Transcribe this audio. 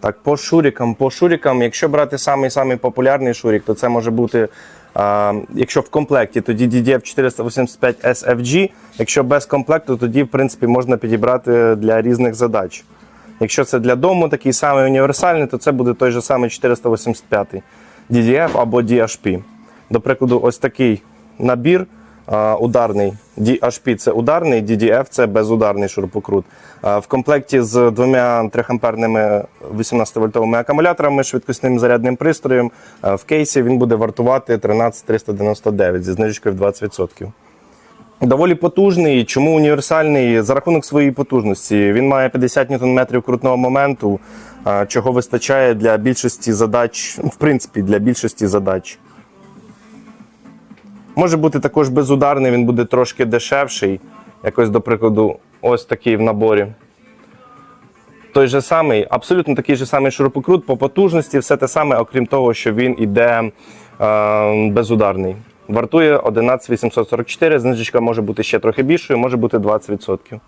Так, по шурікам, по шурікам, якщо брати самий самий популярний шурік, то це може бути, а, якщо в комплекті, тоді DDF 485 SFG. Якщо без комплекту, тоді в принципі можна підібрати для різних задач. Якщо це для дому такий самий універсальний, то це буде той же самий 485 DDF або DHP. До прикладу, ось такий набір ударний. DHP це ударний, DDF це безударний шурупокрут. В комплекті з двома 3 амперними 18-вольтовими акумуляторами, швидкісним зарядним пристроєм. В кейсі він буде вартувати 13 399 зі знижкою в 20%. Доволі потужний. Чому універсальний? За рахунок своєї потужності. Він має 50 ньютон-метрів крутного моменту, чого вистачає для більшості задач, в принципі, для більшості задач. Може бути також безударний, він буде трошки дешевший. Якось, до прикладу, ось такий в наборі. Той же самий, абсолютно такий же самий шурупокрут по потужності, все те саме, окрім того, що він іде е, безударний. Вартує 11 844, знижечка може бути ще трохи більшою, може бути 20%.